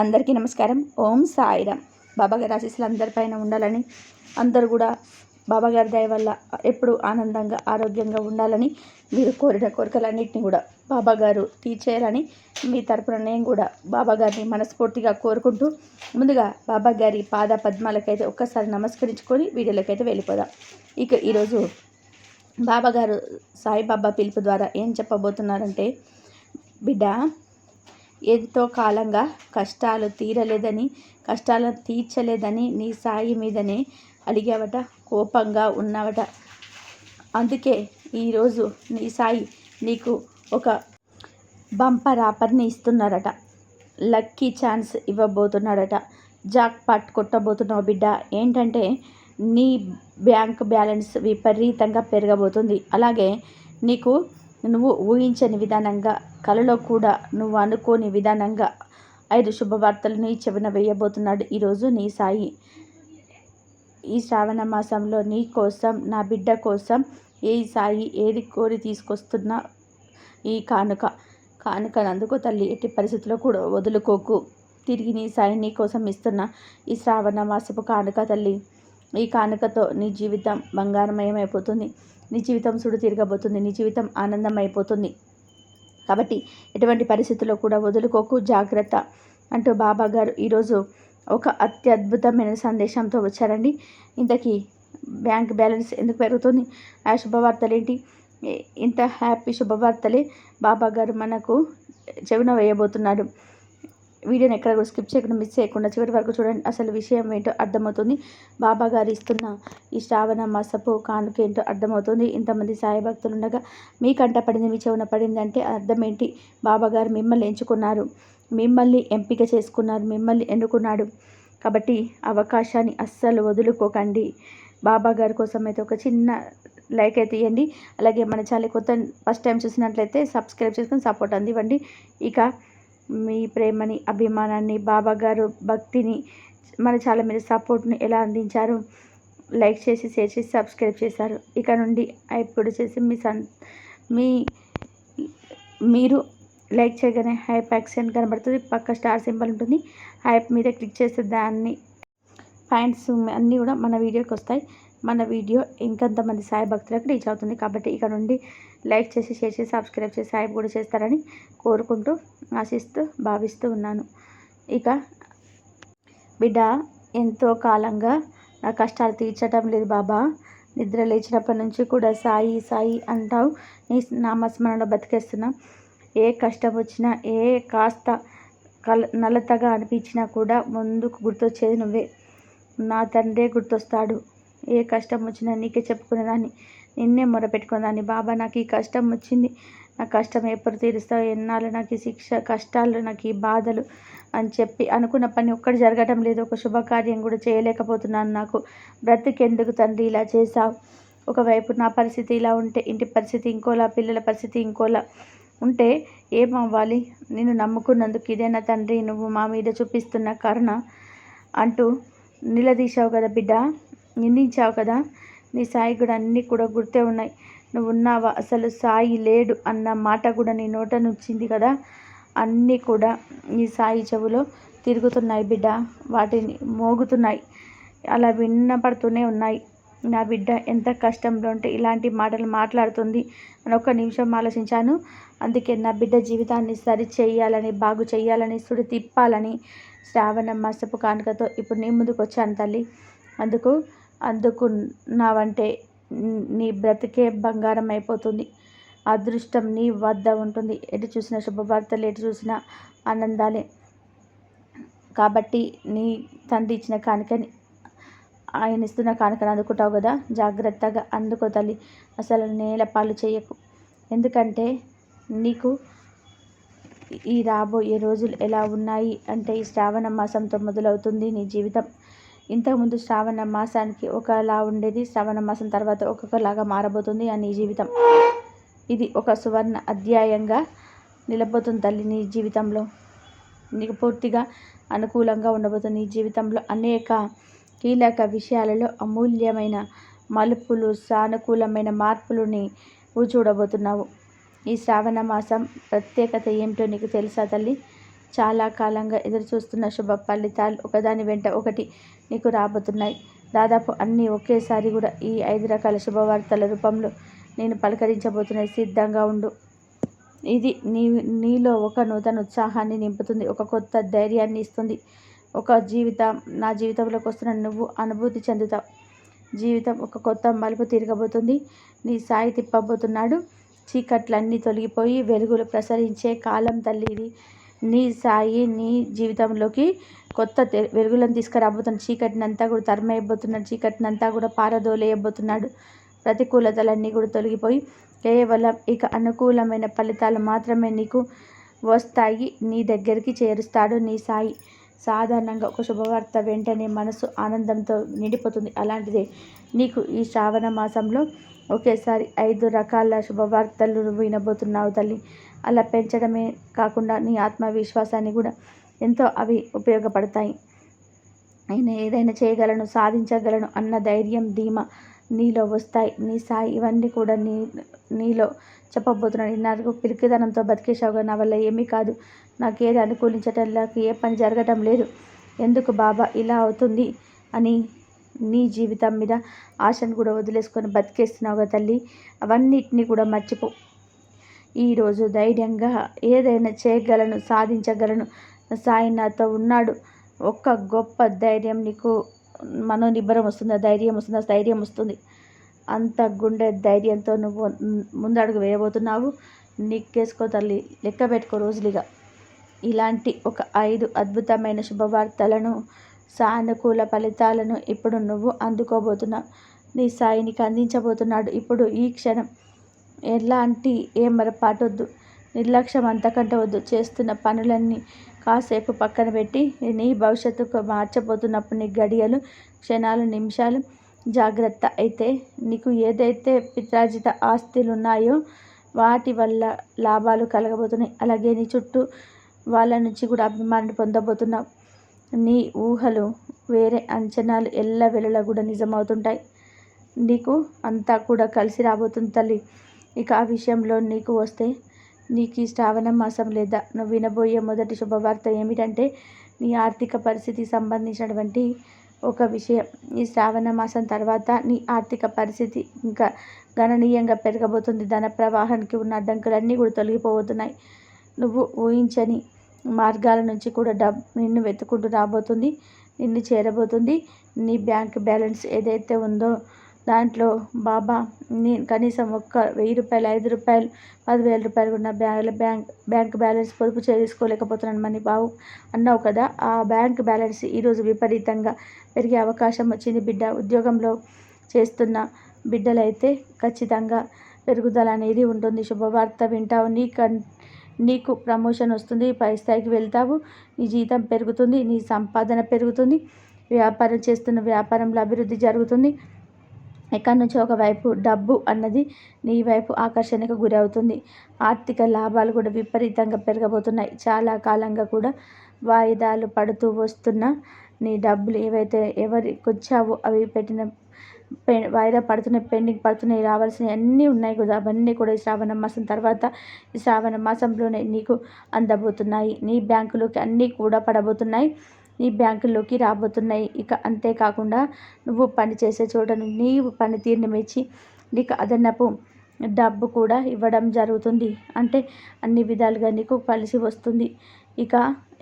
అందరికీ నమస్కారం. ఓం సాయిరామ్. బాబాగారి ఆశీస్సులు అందరిపైన ఉండాలని అందరూ కూడా బాబాగారి దయ వల్ల ఎప్పుడు ఆనందంగా ఆరోగ్యంగా ఉండాలని మీరు కోరిన కోరికలన్నింటినీ కూడా బాబాగారు తీర్చేయాలని మీ తరపున నేను కూడా బాబాగారిని మనస్ఫూర్తిగా కోరుకుంటూ ముందుగా బాబాగారి పాద పద్మాలకైతే ఒక్కసారి నమస్కరించుకొని వీడియోలకైతే వెళ్ళిపోదాం. ఇక ఈరోజు బాబాగారు సాయిబాబా పిలుపు ద్వారా ఏం చెప్పబోతున్నారంటే బిడ్డ ఎంతో కాలంగా కష్టాలు తీరలేదని కష్టాలను తీర్చలేదని నీ సాయి మీదనే అడిగావట కోపంగా ఉన్నావట. అందుకే ఈరోజు నీ సాయి నీకు ఒక బంపర్ ఆపర్ని ఇస్తున్నారట. లక్కీ ఛాన్స్ ఇవ్వబోతున్నాడట. జాక్ పాట్ కొట్టబోతున్నావు బిడ్డ. ఏంటంటే నీ బ్యాంక్ బ్యాలెన్స్ విపరీతంగా పెరగబోతుంది. అలాగే నీకు నువ్వు ఊహించని విధానంగా కలలో కూడా నువ్వు అనుకోని విధానంగా ఐదు శుభవార్తలను చెవిన వేయబోతున్నాడు ఈరోజు నీ సాయి. ఈ శ్రావణ మాసంలో నీ కోసం నా బిడ్డ కోసం ఏ సాయి ఏది కోరి తీసుకొస్తున్న ఈ కానుక. కానుకనందుకు తల్లి ఎట్టి పరిస్థితుల్లో కూడా వదులుకోకు. తిరిగి నీ సాయి నీ కోసం ఇస్తున్న ఈ శ్రావణ మాసపు కానుక తల్లి ఈ కానుకతో నీ జీవితం బంగారమయమైపోతుంది. నీ జీవితం సుడు తిరగబోతుంది నీ జీవితం ఆనందం అయిపోతుంది కాబట్టి ఎటువంటి పరిస్థితుల్లో కూడా వదులుకోకు జాగ్రత్త అంటూ బాబా గారు ఈరోజు ఒక అత్యద్భుతమైన సందేశంతో వచ్చారండి. ఇంతకీ బ్యాంక్ బ్యాలెన్స్ ఎందుకు పెరుగుతుంది? ఆ శుభవార్తలు ఏంటి ఇంత హ్యాపీ శుభవార్తలే బాబా గారు మనకు చెవిన వేయబోతున్నాడు వీడియోని ఎక్కడ కూడా స్కిప్ చేయకుండా మిస్ చేయకుండా చివరి వరకు చూడండి. అసలు విషయం ఏంటో అర్థమవుతుంది. బాబా గారు ఇస్తున్న ఈ శ్రావణ మాసపు కానుక ఏంటో అర్థమవుతుంది. ఇంతమంది సాయి భక్తులు ఉండగా మీ కంట పడింది మీ చెవున పడింది అంటే అర్థం ఏంటి? బాబా గారు మిమ్మల్ని ఎంచుకున్నారు. మిమ్మల్ని ఎంపిక చేసుకున్నారు. మిమ్మల్ని ఎన్నుకున్నాడు. కాబట్టి అవకాశాన్ని అస్సలు వదులుకోకండి. బాబా గారి కోసం అయితే ఒక చిన్న లైక్ అయితే ఇవ్వండి అలాగే మన ఛానల్ కొత్త ఫస్ట్ టైం చూసినట్లయితే సబ్స్క్రైబ్ చేసుకొని సపోర్ట్ అందివ్వండి. ఇక మీ ప్రేమని అభిమానాన్ని బాబా గారు భక్తిని మన చాలా మీద సపోర్ట్ని ఎలా అందించారు? లైక్ చేసి షేర్ చేసి సబ్స్క్రైబ్ చేశారు. ఇక నుండి ఇప్పుడు చేసి మీ సన్ మీ మీరు లైక్ చేయగానే హైప్ యాక్షన్ కనబడుతుంది. పక్క స్టార్ సింబల్ ఉంటుంది. హైప్ మీద క్లిక్ చేస్తే దాన్ని పాయింట్స్ అన్నీ కూడా మన వీడియోకి వస్తాయి. మన వీడియో ఇంకెంతమంది సాయి భక్తులకు రీచ్ అవుతుంది. కాబట్టి ఇక నుండి లైక్ చేసి షేర్ చేసి సబ్స్క్రైబ్ చేసి సాయి కూడా చేస్తారని కోరుకుంటూ ఆశిస్తూ భావిస్తూ ఉన్నాను. ఇక బిడ్డ ఎంతో కాలంగా నా కష్టాలు తీర్చటం లేదు బాబా. నిద్ర లేచినప్పటి నుంచి కూడా సాయి సాయి అంటావు. నీ నామస్మరణలో బతికేస్తున్నా. ఏ కష్టం వచ్చినా ఏ కాస్త కల నలతగా అనిపించినా కూడా ముందుకు గుర్తొచ్చేది నువ్వే. నా తండ్రే గుర్తొస్తాడు. ఏ కష్టం వచ్చినా నీకే చెప్పుకునేదాన్ని నిన్నే మొరపెట్టుకునేదాన్ని బాబా నాకు ఈ కష్టం వచ్చింది. నా కష్టం ఎప్పుడు తీరుస్తావు? ఎన్నాళ్ళు నాకు ఈ శిక్ష కష్టాలు నాకు ఈ బాధలు అని చెప్పి అనుకున్న పని ఒక్కటి జరగటం లేదు. ఒక శుభకార్యం కూడా చేయలేకపోతున్నాను నాకు. బ్రతికెందుకు తండ్రి ఇలా చేశావు? ఒకవైపు నా పరిస్థితి ఇలా ఉంటే ఇంటి పరిస్థితి ఇంకోలా పిల్లల పరిస్థితి ఇంకోలా ఉంటే ఏమవ్వాలి? నేను నమ్ముకున్నందుకు ఇదేనా తండ్రి? నువ్వు మా మీద చూపిస్తున్న కరుణ అంటూ నిలదీశావు కదా బిడ్డ. నిందించావు కదా? నీ సాయి కూడా అన్నీ కూడా గుర్తే ఉన్నాయి. నువ్వు ఉన్నావా అసలు సాయి లేడు అన్న మాట కూడా నీ నోట నుంచింది కదా? అన్నీ కూడా నీ సాయి చెవులో తిరుగుతున్నాయి బిడ్డ. వాటిని మోగుతున్నాయి. అలా విన్నపడుతూనే ఉన్నాయి. నా బిడ్డ ఎంత కష్టంలో ఉంటే ఇలాంటి మాటలు మాట్లాడుతుంది. అని ఒక నిమిషం ఆలోచించాను. అందుకే నా బిడ్డ జీవితాన్ని సరి చేయాలని బాగు చేయాలని సుడి తిప్పాలని శ్రావణ మాసపు కానుకతో ఇప్పుడు నీ ముందుకు వచ్చాను తల్లి. అందుకు అందుకున్నావంటే నీ బ్రతికే బంగారం అయిపోతుంది. అదృష్టం నీ వద్ద ఉంటుంది. ఎటు చూసినా శుభవార్తలు ఎటు చూసినా ఆనందాలే. కాబట్టి నీ తండ్రి ఇచ్చిన కానుకని ఆయన ఇస్తున్న కానుకని అందుకుంటావు కదా? జాగ్రత్తగా అందుకో తల్లి. అసలు నేల పాలు చేయకు. ఎందుకంటే నీకు ఈ రాబోయే రోజులు ఎలా ఉన్నాయి అంటే ఈ శ్రావణ మాసంతో మొదలవుతుంది నీ జీవితం. ఇంతకుముందు శ్రావణ మాసానికి ఒకలా ఉండేది. శ్రావణ మాసం తర్వాత ఒక్కొక్కలాగా మారబోతుంది. ఆ నీ జీవితం. ఇది ఒక సువర్ణ అధ్యాయంగా నిలబోతుంది తల్లి నీ జీవితంలో. నీకు పూర్తిగా అనుకూలంగా ఉండబోతుంది నీ జీవితంలో. అనేక కీలక విషయాలలో అమూల్యమైన మలుపులు సానుకూలమైన మార్పులని నువ్వు చూడబోతున్నావు. ఈ శ్రావణ మాసం ప్రత్యేకత ఏమిటో నీకు తెలుసా తల్లి? చాలా కాలంగా ఎదురుచూస్తున్న శుభ ఫలితాలు ఒకదాని వెంట ఒకటి నీకు రాబోతున్నాయి. దాదాపు అన్నీ ఒకేసారి కూడా ఈ ఐదు రకాల శుభవార్తల రూపంలో నేను పలకరించబోతున్నాయి సిద్ధంగా ఉండు. ఇది నీ నీలో ఒక నూతన ఉత్సాహాన్ని నింపుతుంది ఒక కొత్త ధైర్యాన్ని ఇస్తుంది. ఒక జీవితం నా జీవితంలోకి వస్తున్న నువ్వు అనుభూతి చెందుతావు. జీవితం ఒక కొత్త మలుపు తిరగబోతుంది. నీ సాయి తిప్పబోతున్నాడు. చీకట్లన్నీ తొలగిపోయి వెలుగులు ప్రసరించే కాలం తల్లి ఇది నీ సాయి నీ జీవితంలోకి కొత్త వెలుగులను తీసుకురాబోతున్న చీకటినంతా కూడా తరమేయబోతున్నాడు. చీకటినంతా కూడా పారదోలేయబోతున్నాడు. ప్రతికూలతలన్నీ కూడా తొలగిపోయి కేవలం ఇక అనుకూలమైన ఫలితాలు మాత్రమే నీకు వస్తాయి. నీ దగ్గరికి చేరుస్తాడు నీ సాయి. సాధారణంగా ఒక శుభవార్త వెంటనే మనసు ఆనందంతో నిండిపోతుంది. అలాంటిదే నీకు ఈ శ్రావణ మాసంలో ఒకేసారి ఐదు రకాల శుభవార్తలు వినబోతున్నావు తల్లి. అలా పెంచడమే కాకుండా నీ ఆత్మవిశ్వాసాన్ని కూడా ఎంతో అవి ఉపయోగపడతాయి. నేను ఏదైనా చేయగలను సాధించగలను అన్న ధైర్యం ధీమా నీలో వస్తాయి. నీ సాయి ఇవన్నీ కూడా నీ నీలో చెప్పబోతున్నాడు నాకు పిరికిదనంతో బతికేసావుగా నా వల్ల ఏమీ కాదు. నాకేది అనుకూలించటం నాకు ఏ పని జరగటం లేదు. ఎందుకు బాబా ఇలా అవుతుంది అని నీ జీవితం మీద ఆశను కూడా వదిలేసుకొని బతికేస్తున్నావుగా తల్లి. అవన్నిటినీ కూడా మర్చిపో. ఈరోజు ధైర్యంగా ఏదైనా చేయగలను సాధించగలను. సాయి నాతో ఉన్నాడు. ఒక్క గొప్ప ధైర్యం నీకు మనోనిబ్బరం వస్తుంది? ధైర్యం వస్తుంది? ధైర్యం వస్తుంది. అంత గుండె ధైర్యంతో నువ్వు ముందడుగు వేయబోతున్నావు. నీకేసుకో తల్లి లెక్క పెట్టుకో రోజులుగా. ఇలాంటి ఒక ఐదు అద్భుతమైన శుభవార్తలను సానుకూల ఫలితాలను ఇప్పుడు నువ్వు అందుకోబోతున్నావు. నీ సాయినికి అందించబోతున్నాడు. ఇప్పుడు ఈ క్షణం ఎలాంటి ఏం మరపాటొద్దు నిర్లక్ష్యం అంతకంటే వద్దు. చేస్తున్న పనులన్నీ కాసేపు పక్కన పెట్టి నీ భవిష్యత్తుకు మార్చబోతున్నప్పుడు నీ గడియలు క్షణాలు నిమిషాలు జాగ్రత్త. అయితే నీకు ఏదైతే పిత్రాజిత ఆస్తులు ఉన్నాయో వాటి వల్ల లాభాలు కలగబోతున్నాయి. అలాగే నీ చుట్టూ వాళ్ళ నుంచి కూడా అభిమానులు పొందబోతున్నావు. నీ ఊహలు వేరే అంచనాలు ఎల్ల ఎల్లవెల్లలా కూడా నిజమవుతుంటాయి. నీకు అంతా కూడా కలిసి రాబోతుంది తల్లి. ఇక ఆ విషయంలో నీకు వస్తే నీకు ఈ శ్రావణ మాసం లేదా నువ్వు వినబోయే మొదటి శుభవార్త ఏమిటంటే నీ ఆర్థిక పరిస్థితి సంబంధించినటువంటి ఒక విషయం. ఈ శ్రావణ మాసం తర్వాత నీ ఆర్థిక పరిస్థితి ఇంకా గణనీయంగా పెరగబోతుంది. ధన ప్రవాహానికి ఉన్న అడ్డంకులన్నీ కూడా తొలగిపోతున్నాయి నువ్వు ఊహించని మార్గాల నుంచి కూడా డబ్ నిన్ను వెతుకుంటూ రాబోతుంది. నిన్ను చేరబోతుంది. నీ బ్యాంక్ బ్యాలెన్స్ ఏదైతే ఉందో దాంట్లో బాబా నేను కనీసం ఒక్క వెయ్యి రూపాయలు ఐదు రూపాయలు పదివేల రూపాయలు ఉన్న బ్యాంక్ బ్యాంక్ బ్యాంక్ బ్యాలెన్స్ పొదుపు చేసుకోలేకపోతున్నాను మనీ బావు అన్నావు కదా. ఆ బ్యాంక్ బ్యాలెన్స్ ఈరోజు విపరీతంగా పెరిగే అవకాశం వచ్చింది బిడ్డ. ఉద్యోగంలో చేస్తున్న బిడ్డలైతే ఖచ్చితంగా పెరుగుదల అనేది ఉంటుంది. శుభవార్త వింటావు. నీ కన్ నీకు ప్రమోషన్ వస్తుంది. పై స్థాయికి వెళ్తావు. నీ జీతం పెరుగుతుంది. నీ సంపాదన పెరుగుతుంది. వ్యాపారం చేస్తున్న వ్యాపారంలో అభివృద్ధి జరుగుతుంది. ఎక్కడి నుంచి ఒకవైపు డబ్బు అన్నది నీ వైపు ఆకర్షణకు గురవుతుంది. ఆర్థిక లాభాలు కూడా విపరీతంగా పెరగబోతున్నాయి. చాలా కాలంగా కూడా వాయిదాలు పడుతూ వస్తున్న నీ డబ్బులు ఏవైతే ఎవరికి వచ్చావో అవి పెట్టిన పె వాయిదా పడుతున్నాయి పెండింగ్ పడుతున్నాయి రావాల్సినవి అన్నీ ఉన్నాయి కదా. అవన్నీ కూడా ఈ శ్రావణ మాసం తర్వాత ఈ శ్రావణ మాసంలోనే నీకు అందబోతున్నాయి. నీ బ్యాంకులోకి అన్నీ కూడా పడబోతున్నాయి. నీ బ్యాంకులోకి రాబోతున్నాయి. ఇక అంతేకాకుండా నువ్వు పని చేసే చోట నీవు పనితీరుని మెచ్చి నీకు అదనపు డబ్బు కూడా ఇవ్వడం జరుగుతుంది. అంటే అన్ని విధాలుగా నీకు కలిసి వస్తుంది. ఇక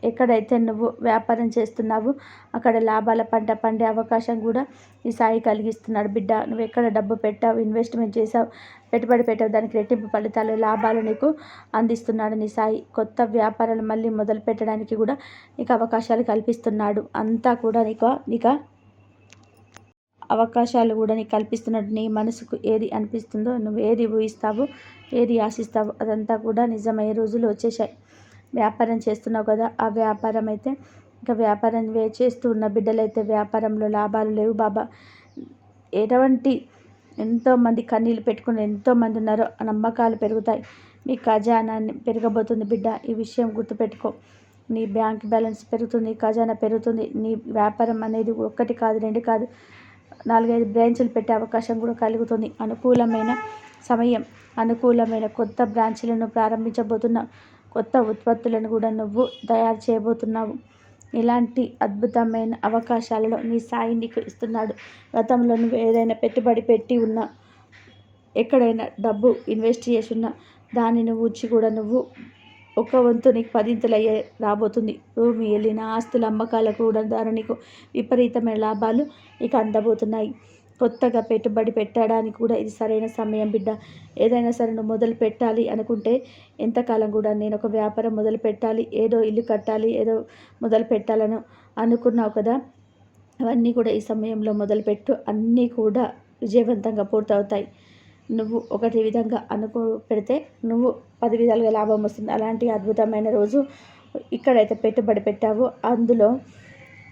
ఎక్కడైతే నువ్వు వ్యాపారం చేస్తున్నావో అక్కడ లాభాల పంట పండే అవకాశం కూడా ఈ సాయి కలిగిస్తున్నాడు. బిడ్డ నువ్వు ఎక్కడ డబ్బు పెట్టావు ఇన్వెస్ట్మెంట్ చేసావు పెట్టుబడి పెట్టావు దానికి రెట్టింపు ఫలితాలు లాభాలు నీకు అందిస్తున్నాడు నీ సాయి. కొత్త వ్యాపారాలు మళ్ళీ మొదలు పెట్టడానికి కూడా నీకు అవకాశాలు కల్పిస్తున్నాడు. అంతా కూడా నీకు నీకు అవకాశాలు కూడా నీకు కల్పిస్తున్నాడు. నీ మనసుకు ఏది అనిపిస్తుందో నువ్వు ఏది ఊహిస్తావో ఏది ఆశిస్తావో అదంతా కూడా నిజమయ్యే రోజులు వచ్చేసాయి వ్యాపారం చేస్తున్నావు కదా ఆ వ్యాపారం అయితే ఇంకా వ్యాపారం చేస్తూ ఉన్న బిడ్డలైతే వ్యాపారంలో లాభాలు లేవు బాబా. ఎటువంటి ఎంతోమంది కన్నీళ్ళు పెట్టుకుని ఎంతోమంది ఉన్నారో నమ్మకాలు పెరుగుతాయి. మీ ఖజానాన్ని పెరగబోతుంది బిడ్డ ఈ విషయం గుర్తుపెట్టుకో. నీ బ్యాంక్ బ్యాలెన్స్ పెరుగుతుంది ఖజానా పెరుగుతుంది. నీ వ్యాపారం అనేది ఒక్కటి కాదు రెండు కాదు నాలుగైదు బ్రాంచులు పెట్టే అవకాశం కూడా కలుగుతుంది. అనుకూలమైన సమయం అనుకూలమైన కొత్త బ్రాంచ్లను ప్రారంభించబోతున్న కొత్త ఉత్పత్తులను కూడా నువ్వు తయారు చేయబోతున్నావు. ఇలాంటి అద్భుతమైన అవకాశాలలో నీ సాయి నీకు ఇస్తున్నాడు. గతంలో నువ్వు ఏదైనా పెట్టుబడి పెట్టి ఉన్నా ఎక్కడైనా డబ్బు ఇన్వెస్ట్ చేసి ఉన్నా దాన్ని నువ్వు వచ్చి కూడా నువ్వు ఒక వంతు నీకు పదింతలయ్యే రాబోతుంది. భూమి వెళ్ళిన ఆస్తుల అమ్మకాలకు కూడా ద్వారా నీకు విపరీతమైన లాభాలు నీకు అందబోతున్నాయి. కొత్తగా పెట్టుబడి పెట్టడానికి కూడా ఇది సరైన సమయం బిడ్డ. ఏదైనా సరే నువ్వు మొదలు పెట్టాలి అనుకుంటే ఎంతకాలం కూడా నేను ఒక వ్యాపారం మొదలు పెట్టాలి ఏదో ఇల్లు కట్టాలి ఏదో మొదలు పెట్టాలను అనుకున్నావు కదా? అవన్నీ కూడా ఈ సమయంలో మొదలుపెట్టు అన్నీ కూడా విజయవంతంగా పూర్తవుతాయి. నువ్వు ఒకటి విధంగా అనుకో పెడితే నువ్వు పది విధాలుగా లాభం వస్తుంది. అలాంటి అద్భుతమైన రోజు ఇక్కడైతే పెట్టుబడి పెట్టావో. అందులో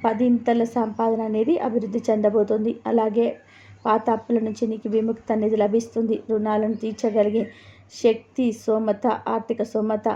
పదింతల సంపాదన అనేది అభివృద్ధి చెందబోతుంది. అలాగే పాత అప్పుల నుంచి నీకు విముక్తి అనేది లభిస్తుంది. రుణాలను తీర్చగలిగే శక్తి సోమత ఆర్థిక సోమత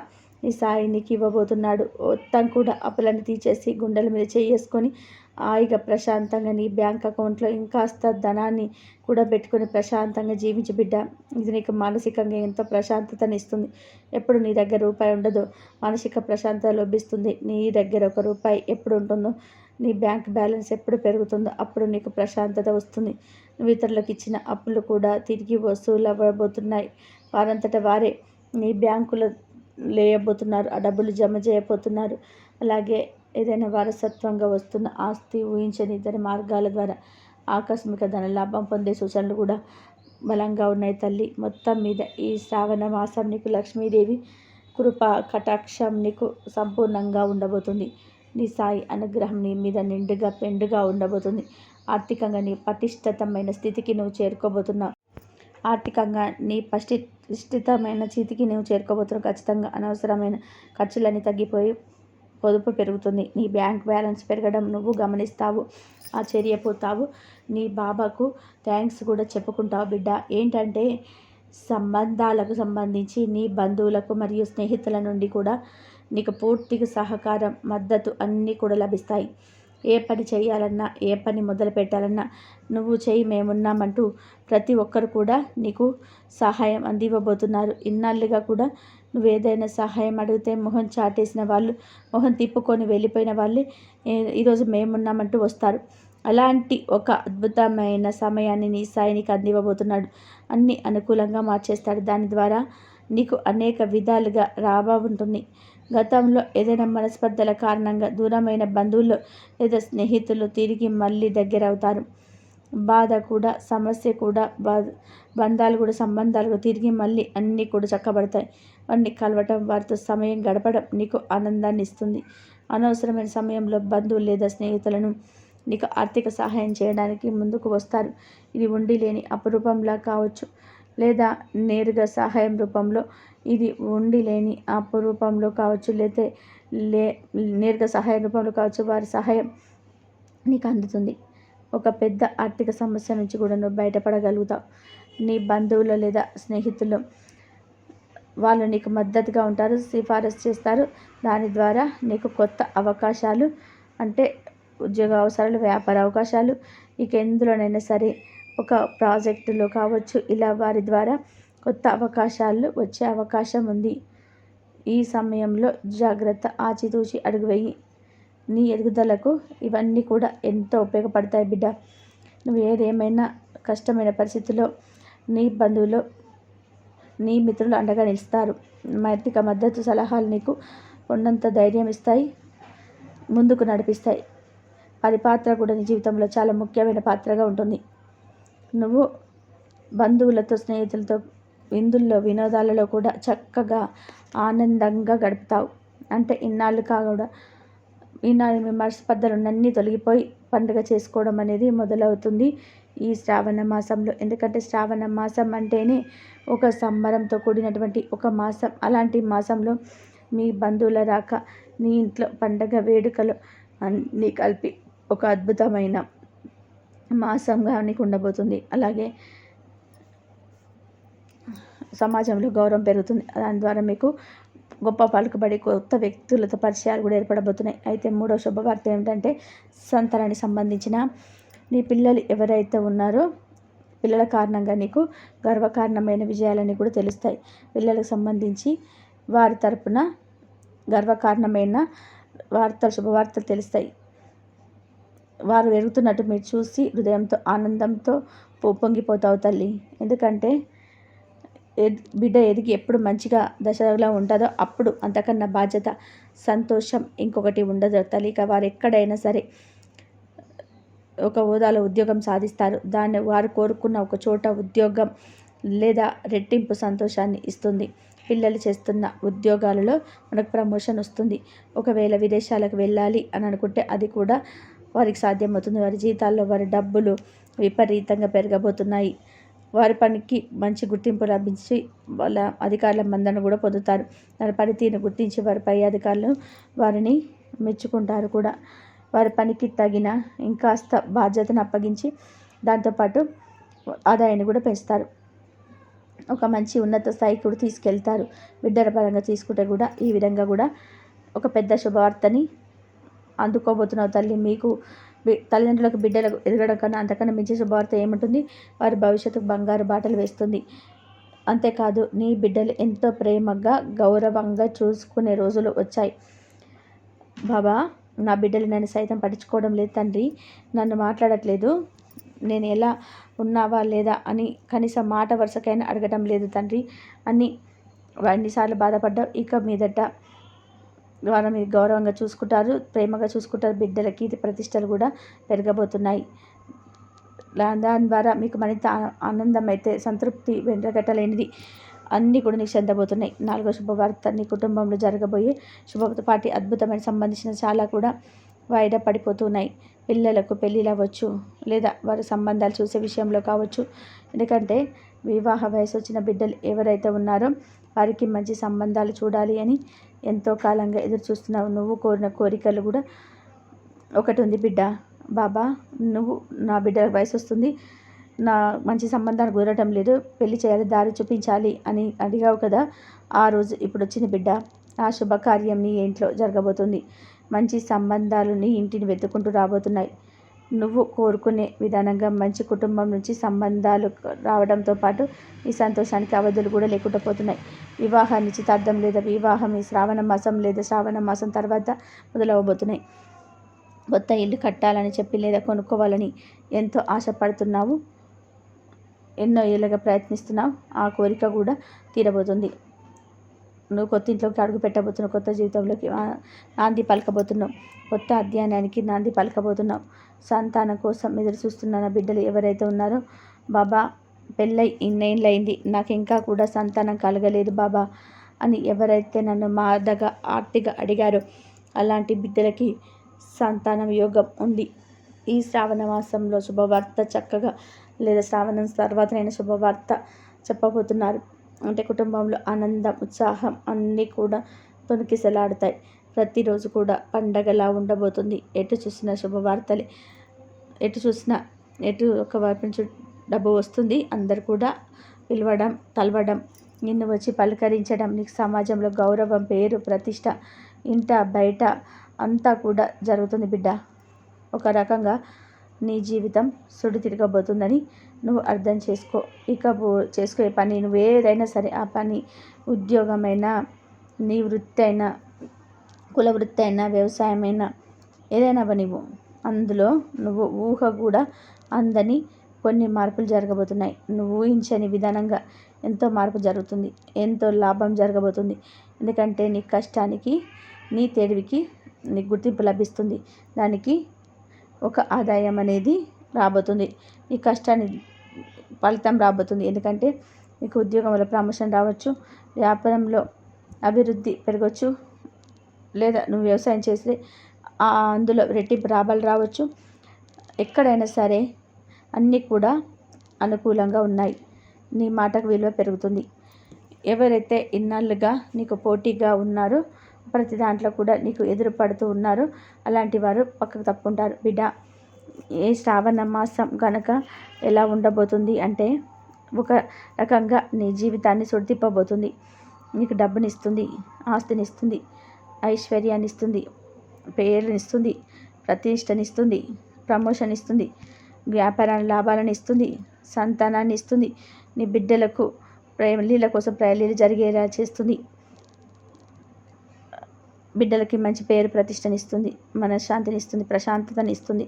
నీ సాయి నీకు ఇవ్వబోతున్నాడు. మొత్తం కూడా అప్పులను తీసేసి గుండెల మీద చేసుకొని హాయిగా ప్రశాంతంగా నీ బ్యాంక్ అకౌంట్లో ఇంకాస్త ధనాన్ని కూడా పెట్టుకొని ప్రశాంతంగా జీవించి బిడ్డ. ఇది నీకు మానసికంగా ఎంతో ప్రశాంతతని ఇస్తుంది. ఎప్పుడు నీ దగ్గర రూపాయి ఉండదో మానసిక ప్రశాంతత లభిస్తుంది. నీ దగ్గర ఒక రూపాయి ఎప్పుడు ఉంటుందో నీ బ్యాంక్ బ్యాలెన్స్ ఎప్పుడు పెరుగుతుందో అప్పుడు నీకు ప్రశాంతత వస్తుంది. నువ్వు ఇతరులకు ఇచ్చిన అప్పులు కూడా తిరిగి వసూలు అవ్వబోతున్నాయి వారంతట వారే నీ బ్యాంకులో లేయబోతున్నారు. ఆ డబ్బులు జమ చేయబోతున్నారు. అలాగే ఏదైనా వారసత్వంగా వస్తున్న ఆస్తి ఊహించని ఇతర మార్గాల ద్వారా ఆకస్మిక ధన లాభం పొందే సూచనలు కూడా బలంగా ఉన్నాయి తల్లి. మొత్తం మీద ఈ శ్రావణ మాసం నీకు లక్ష్మీదేవి కృప కటాక్షం నీకు సంపూర్ణంగా ఉండబోతుంది. నీ సాయి అనుగ్రహం నీ మీద నిండుగా పెండుగా ఉండబోతుంది. ఆర్థికంగా నీ పటిష్టతమైన స్థితికి నువ్వు చేరుకోబోతున్నావు. ఆర్థికంగా నీ పటిష్టమైన స్థితికి నువ్వు చేరుకోబోతున్నావు. ఖచ్చితంగా అనవసరమైన ఖర్చులన్నీ తగ్గిపోయి పొదుపు పెరుగుతుంది. నీ బ్యాంక్ బ్యాలెన్స్ పెరగడం నువ్వు గమనిస్తావు ఆశ్చర్యపోతావు. నీ బాబాకు థ్యాంక్స్ కూడా చెప్పుకుంటావు బిడ్డ. ఏంటంటే సంబంధాలకు సంబంధించి నీ బంధువులకు మరియు స్నేహితుల నుండి కూడా నీకు పూర్తిగా సహకారం మద్దతు అన్నీ కూడా లభిస్తాయి. ఏ పని చేయాలన్నా ఏ పని మొదలు పెట్టాలన్నా నువ్వు చేయి మేమున్నామంటూ ప్రతి ఒక్కరు కూడా నీకు సహాయం అందివ్వబోతున్నారు. ఇన్నాళ్ళుగా కూడా నువ్వు ఏదైనా సహాయం అడిగితే మొహం చాటేసిన వాళ్ళు మొహం తిప్పుకొని వెళ్ళిపోయిన వాళ్ళే ఈరోజు మేమున్నామంటూ వస్తారు. అలాంటి ఒక అద్భుతమైన సమయాన్ని నీ సాయినికి అందివ్వబోతున్నాడు. అన్ని అనుకూలంగా మార్చేస్తాడు. దాని ద్వారా నీకు అనేక విధాలుగా రాబా ఉంటుంది. గతంలో ఏదైనా మనస్పర్ధల కారణంగా దూరమైన బంధువులు లేదా స్నేహితులు తిరిగి మళ్ళీ దగ్గర అవుతారు బాధ కూడా సమస్య కూడా బాధ బంధాలు కూడా సంబంధాలు కూడా తిరిగి మళ్ళీ అన్నీ కూడా చక్కబడతాయి. వారిని కలవటం వారితో సమయం గడపడం నీకు ఆనందాన్ని ఇస్తుంది. అనవసరమైన సమయంలో బంధువులు లేదా స్నేహితులను నీకు ఆర్థిక సహాయం చేయడానికి ముందుకు వస్తారు. ఇది ఉండి లేని అపురూపంలా కావచ్చు. లేదా నేరుగా సహాయం రూపంలో ఇది ఉండి లేని అపురూపంలో కావచ్చు. లేతే లే నేరుగా సహాయం రూపంలో కావచ్చు. వారి సహాయం నీకు అందుతుంది. ఒక పెద్ద ఆర్థిక సమస్య నుంచి కూడా నువ్వు బయటపడగలుగుతావు నీ బంధువులు లేదా స్నేహితులు వాళ్ళు నీకు మద్దతుగా ఉంటారు సిఫారసు చేస్తారు. దాని ద్వారా నీకు కొత్త అవకాశాలు అంటే ఉద్యోగ అవసరాలు వ్యాపార అవకాశాలు ఇక ఎందులోనైనా సరే ఒక ప్రాజెక్టులో కావచ్చు ఇలా వారి ద్వారా కొత్త అవకాశాలు వచ్చే అవకాశం ఉంది. ఈ సమయంలో జాగ్రత్త ఆచితూచి అడుగువేయి నీ ఎదుగుదలకు ఇవన్నీ కూడా ఎంతో ఉపయోగపడతాయి బిడ్డ. నువ్వు ఏదేమైనా కష్టమైన పరిస్థితుల్లో నీ బంధువులు నీ మిత్రులు అండగా నిలుస్తారు. నైతిక మద్దతు సలహాలు నీకు ఉన్నంత ధైర్యం ఇస్తాయి ముందుకు నడిపిస్తాయి. పది పాత్ర కూడా నీ జీవితంలో చాలా ముఖ్యమైన పాత్రగా ఉంటుంది. నువ్వు బంధువులతో స్నేహితులతో విందుల్లో వినోదాలలో కూడా చక్కగా ఆనందంగా గడుపుతావు. అంటే ఇన్నాళ్ళు కూడా ఈనాడు మీ మనస్పర్ధలున్నీ తొలగిపోయి పండుగ చేసుకోవడం అనేది మొదలవుతుంది ఈ శ్రావణ మాసంలో. ఎందుకంటే శ్రావణ మాసం అంటేనే ఒక సంబరంతో కూడినటువంటి ఒక మాసం. అలాంటి మాసంలో మీ బంధువుల రాక మీ ఇంట్లో పండగ వేడుకలు అన్నీ కలిపి ఒక అద్భుతమైన మాసంగా నీకు ఉండబోతుంది. అలాగే సమాజంలో గౌరవం పెరుగుతుంది. దాని ద్వారా మీకు గొప్ప పలుకుబడి కొత్త వ్యక్తులతో పరిచయాలు కూడా ఏర్పడబోతున్నాయి. అయితే మూడో శుభవార్త ఏమిటంటే సంతానానికి సంబంధించిన నీ పిల్లలు ఎవరైతే ఉన్నారో పిల్లల కారణంగా నీకు గర్వకారణమైన విజయాలని కూడా తెలుస్తాయి. పిల్లలకు సంబంధించి వారి తరపున గర్వకారణమైన వార్తలు శుభవార్తలు తెలుస్తాయి. వారు పెరుగుతున్నట్టు మీరు చూసి హృదయంతో ఆనందంతో పొంగిపోతావు తల్లి. ఎందుకంటే బిడ్డ ఎదిగి ఎప్పుడు మంచిగా దశలో ఉంటుందో అప్పుడు అంతకన్నా బాధ్యత సంతోషం ఇంకొకటి ఉండదు. తల్లిక వారు ఎక్కడైనా సరే ఒక హోదాలో ఉద్యోగం సాధిస్తారు. దాన్ని వారు కోరుకున్న ఒక చోట ఉద్యోగం లేదా రెట్టింపు సంతోషాన్ని ఇస్తుంది. పిల్లలు చేస్తున్న ఉద్యోగాలలో మనకు ప్రమోషన్ వస్తుంది. ఒకవేళ విదేశాలకు వెళ్ళాలి అని అనుకుంటే అది కూడా వారికి సాధ్యమవుతుంది. వారి జీతాల్లో వారి డబ్బులు విపరీతంగా పెరగబోతున్నాయి. వారి పనికి మంచి గుర్తింపు లభించి వాళ్ళ అధికారుల మందను కూడా పొందుతారు. వారి పనితీరును గుర్తించి వారి పై అధికారులు వారిని మెచ్చుకుంటారు కూడా. వారి పనికి తగిన ఇంకాస్త బాధ్యతను అప్పగించి దాంతోపాటు ఆదాయాన్ని కూడా పెంచుతారు. ఒక మంచి ఉన్నత స్థాయికి కూడా తీసుకెళ్తారు. బిడ్డల పరంగా తీసుకుంటే కూడా ఈ విధంగా కూడా ఒక పెద్ద శుభవార్తని అందుకోబోతున్నావు తల్లి. మీకు తల్లిదండ్రులకు బిడ్డలకు ఎదగడం కన్నా అంతకన్నా మించి శుభవార్త ఏముంటుంది? వారి భవిష్యత్తుకు బంగారు బాటలు వేస్తుంది. అంతేకాదు నీ బిడ్డలు ఎంతో ప్రేమగా గౌరవంగా చూసుకునే రోజులు వచ్చాయి. బాబా నా బిడ్డలు నన్ను సైతం పట్టించుకోవడం లేదు తండ్రి. నన్ను మాట్లాడట్లేదు. నేను ఎలా ఉన్నావా లేదా అని కనీసం మాట వరుసకైనా అడగడం లేదు తండ్రి. అని ఎన్నిసార్లు బాధపడ్డావు. ఇక మీదట ద్వారా మీరు గౌరవంగా చూసుకుంటారు ప్రేమగా చూసుకుంటారు. బిడ్డలకి ప్రతిష్టలు కూడా పెరగబోతున్నాయి. దాని ద్వారా మీకు మరింత ఆనందం అయితే సంతృప్తి వెంటగట్టలేనిది అన్నీ కూడా నీకు చెందబోతున్నాయి. నాలుగో శుభవార్త నీ కుటుంబంలో జరగబోయే శుభతో పాటి అద్భుతమైన సంబంధించిన చాలా కూడా వాయిదా పడిపోతున్నాయి. పిల్లలకు పెళ్ళిళ్ళు అవ్వచ్చు లేదా వారి సంబంధాలు చూసే విషయంలో కావచ్చు. ఎందుకంటే వివాహ వయసు వచ్చిన బిడ్డలు ఎవరైతే ఉన్నారో వారికి మంచి సంబంధాలు చూడాలి అని ఎంతో కాలంగా ఎదురు చూస్తున్నావు నువ్వు కోరిన కోరికలు కూడా ఒకటి ఉంది బిడ్డ. బాబా నువ్వు నా బిడ్డ వయసు వస్తుంది నా మంచి సంబంధాలు కుదరటం లేదు. పెళ్ళి చేయాలి దారి చూపించాలి అని అడిగావు కదా. ఆ రోజు ఇప్పుడు వచ్చింది బిడ్డ. ఆ శుభకార్యం నీ ఇంట్లో జరగబోతుంది. మంచి సంబంధాలు నీ ఇంటిని వెతుక్కుంటూ రాబోతున్నాయి. నువ్వు కోరుకునే విధానంగా మంచి కుటుంబం నుంచి సంబంధాలు రావడంతో పాటు ఈ సంతోషానికి అవధులు కూడా లేకుండా పోతున్నాయి. వివాహ నిశ్చితార్థం లేదా వివాహం ఈ శ్రావణ మాసం లేదా శ్రావణ మాసం తర్వాత మొదలవబోతున్నాయి. కొత్త ఇల్లు కట్టాలని చెప్పి లేదా కొనుక్కోవాలని ఎంతో ఆశపడుతున్నావు. ఎన్నో ఏళ్ళుగా ప్రయత్నిస్తున్నావు. ఆ కోరిక కూడా తీరబోతుంది. నువ్వు కొత్త ఇంట్లోకి అడుగు పెట్టబోతున్నావు కొత్త జీవితంలోకి నాంది పలకబోతున్నావు కొత్త అధ్యయనానికి నాంది పలకబోతున్నావు. సంతానం కోసం ఎదురు చూస్తున్న నా బిడ్డలు ఎవరైతే ఉన్నారో బాబా పెళ్ళై ఇన్నేళ్ళయింది నాకు ఇంకా కూడా సంతానం కలగలేదు బాబా అని ఎవరైతే నన్ను మాదగా ఆర్తిగా అడిగారో అలాంటి బిడ్డలకి సంతానం యోగం ఉంది. ఈ శ్రావణ మాసంలో శుభవార్త చక్కగా లేదా శ్రావణం తర్వాతనైనా శుభవార్త చెప్పబోతున్నారు. అంటే కుటుంబంలో ఆనందం ఉత్సాహం అన్నీ కూడా తొణికిసలాడతాయి. ప్రతిరోజు కూడా పండగలా ఉండబోతుంది. ఎటు చూసిన శుభవార్తలే ఎటు చూసినా ఎటు ఒక వైపు నుంచి డబ్బు వస్తుంది అందరు కూడా పిలవడం కలవడం నిన్ను వచ్చి పలకరించడం నీకు సమాజంలో గౌరవం పేరు ప్రతిష్ట ఇంట బయట అంతా కూడా జరుగుతుంది బిడ్డ. ఒక రకంగా నీ జీవితం సుడి తిరగబోతుందని నువ్వు అర్థం చేసుకో. ఇక చేసుకునే పని. నువ్వు ఏదైనా సరే ఆ పని ఉద్యోగమైనా నీ వృత్తి అయినా కుల వృత్తి అయినా వ్యవసాయమైనా ఏదైనా నీవు అందులో నువ్వు ఊహ కూడా అందని కొన్ని మార్పులు జరగబోతున్నాయి. నువ్వు ఊహించని విధానంగా ఎంతో మార్పు జరుగుతుంది. ఎంతో లాభం జరగబోతుంది. ఎందుకంటే నీ కష్టానికి నీ తెలివికి నీకు గుర్తింపు లభిస్తుంది. దానికి ఒక ఆదాయం అనేది రాబోతుంది. నీ కష్టాన్ని ఫలితం రాబోతుంది. ఎందుకంటే నీకు ఉద్యోగం వల్ల ప్రమోషన్ రావచ్చు వ్యాపారంలో అభివృద్ధి పెరగవచ్చు లేదా నువ్వు వ్యవసాయం చేస్తే అందులో రెట్టింపు లాభాలు రావచ్చు. ఎక్కడైనా సరే అన్నీ కూడా అనుకూలంగా ఉన్నాయి. నీ మాటకు విలువ పెరుగుతుంది. ఎవరైతే ఇన్నాళ్ళుగా నీకు పోటీగా ఉన్నారో ప్రతి దాంట్లో కూడా నీకు ఎదురు పడుతూ ఉన్నారు అలాంటి వారు పక్కకు తప్పుకుంటారు. బిడ్డ ఏ శ్రావణ మాసం కనుక ఎలా ఉండబోతుంది అంటే ఒక రకంగా నీ జీవితాన్ని సుడితిప్పబోతుంది నీకు డబ్బునిస్తుంది ఆస్తినిస్తుంది ఐశ్వర్యాన్ని ఇస్తుంది పేరునిస్తుంది ప్రతిష్టనిస్తుంది ప్రమోషన్ ఇస్తుంది వ్యాపార లాభాలను ఇస్తుంది సంతానాన్ని ఇస్తుంది నీ బిడ్డలకు ప్రేమలీల కోసం ప్రయలీలు జరిగేలా చేస్తుంది. బిడ్డలకి మంచి పేరు ప్రతిష్టనిస్తుంది మనశ్శాంతిని ఇస్తుంది ప్రశాంతతని ఇస్తుంది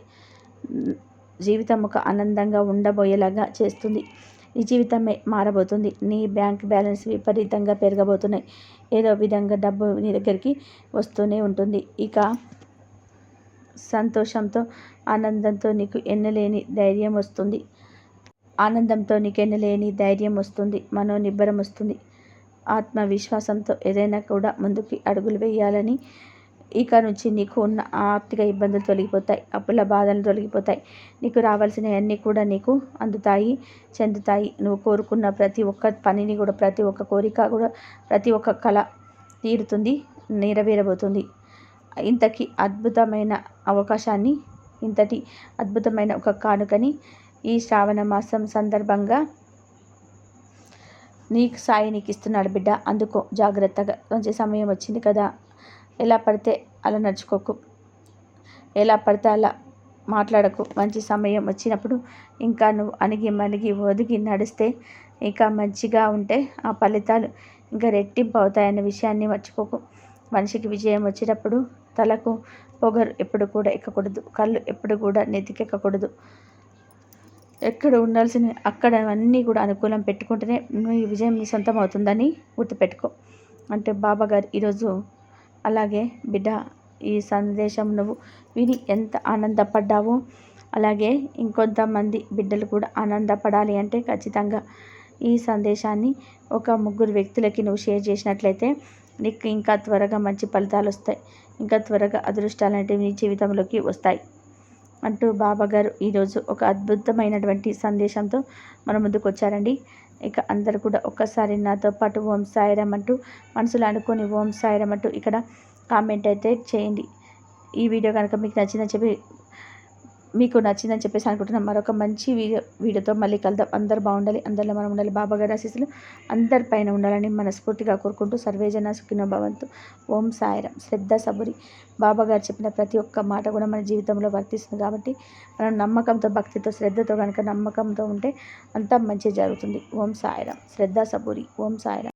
జీవితం ఒక ఆనందంగా ఉండబోయేలాగా చేస్తుంది. నీ జీవితమే మారబోతుంది. నీ బ్యాంక్ బ్యాలెన్స్ విపరీతంగా పెరగబోతున్నాయి. ఏదో విధంగా డబ్బు నీ దగ్గరికి వస్తూనే ఉంటుంది. ఇక సంతోషంతో ఆనందంతో నీకు ఎన్నలేని ధైర్యం వస్తుంది. ఆనందంతో నీకు ఎన్నలేని ధైర్యం వస్తుంది. మనోనిబ్బరం వస్తుంది. ఆత్మవిశ్వాసంతో ఏదైనా కూడా ముందుకి అడుగులు వేయాలని ఇక నుంచి నీకు ఉన్న ఆర్థిక ఇబ్బందులు తొలగిపోతాయి అప్పుల బాధలు తొలగిపోతాయి. నీకు రావాల్సినవన్నీ కూడా నీకు అందుతాయి చెందుతాయి. నువ్వు కోరుకున్న ప్రతి ఒక్క పనిని కూడా ప్రతి ఒక్క కోరిక కూడా ప్రతి ఒక్క కళ తీరుతుంది నెరవేరబోతుంది. ఇంతకీ అద్భుతమైన అవకాశాన్ని ఇంతటి అద్భుతమైన ఒక కానుకని ఈ శ్రావణ మాసం సందర్భంగా నీకు సాయి నీకు ఇస్తున్నాడు బిడ్డ. అందుకో జాగ్రత్తగా. మంచి సమయం వచ్చింది కదా. ఎలా పడితే అలా నడుచుకోకు. ఎలా పడితే అలా మాట్లాడకు. మంచి సమయం వచ్చినప్పుడు ఇంకా నువ్వు అణిగి మణిగి ఒదిగి నడిస్తే ఇంకా మంచిగా ఉంటే ఆ ఫలితాలు ఇంకా రెట్టింపు అవుతాయన్న విషయాన్ని మర్చిపోకు. మనిషికి విజయం వచ్చేటప్పుడు తలకు పొగరు ఎప్పుడు కూడా ఎక్కకూడదు. కళ్ళు ఎప్పుడు కూడా నెతికెక్కకూడదు ఎక్కడ ఉండాల్సిన అక్కడ అన్నీ కూడా అనుకూలం పెట్టుకుంటేనే నీ విజయం నీ సొంతం అవుతుందని గుర్తుపెట్టుకో. అంటే బాబా గారు ఈరోజు అలాగే బిడ్డ ఈ సందేశం నువ్వు విని ఎంత ఆనందపడ్డావో? అలాగే ఇంకొంతమంది బిడ్డలు కూడా ఆనందపడాలి అంటే ఖచ్చితంగా ఈ సందేశాన్ని ఒక ముగ్గురు వ్యక్తులకి నువ్వు షేర్ చేసినట్లయితే నీకు ఇంకా త్వరగా మంచి ఫలితాలు వస్తాయి. ఇంకా త్వరగా అదృష్టాలు అనేవి నీ జీవితంలోకి వస్తాయి. అంటూ బాబా గారు ఈరోజు ఒక అద్భుతమైనటువంటి సందేశంతో మన ముందుకు వచ్చారండి. ఇక అందరు కూడా ఒక్కసారి నాతో పాటు ఓం సాయిరం అంటూ మనసులో అనుకొని ఓం సాయిరం అంటూ ఇక్కడ కామెంట్ అయితే చేయండి. ఈ వీడియో కనుక మీకు నచ్చిందని చెప్పి మీకు నచ్చిందని చెప్పేసి అనుకుంటున్నాం మరొక మంచి వీడియో వీడియోతో మళ్ళీ కలుద్దాం. అందరు బాగుండాలి అందరిలో మనం ఉండాలి. బాబా గారి ఆశీస్సులు అందరిపైన ఉండాలని మనస్ఫూర్తిగా కోరుకుంటూ సర్వేజన సుఖినో భవంతు. ఓం సాయిరం శ్రద్ధ సబురి. బాబా గారు చెప్పిన ప్రతి ఒక్క మాట కూడా మన జీవితంలో వర్తిస్తుంది కాబట్టి మనం నమ్మకంతో భక్తితో శ్రద్ధతో కనుక నమ్మకంతో ఉంటే అంతా మంచి జరుగుతుంది. ఓం సాయిరం శ్రద్ధ సబురి. ఓం సాయిరం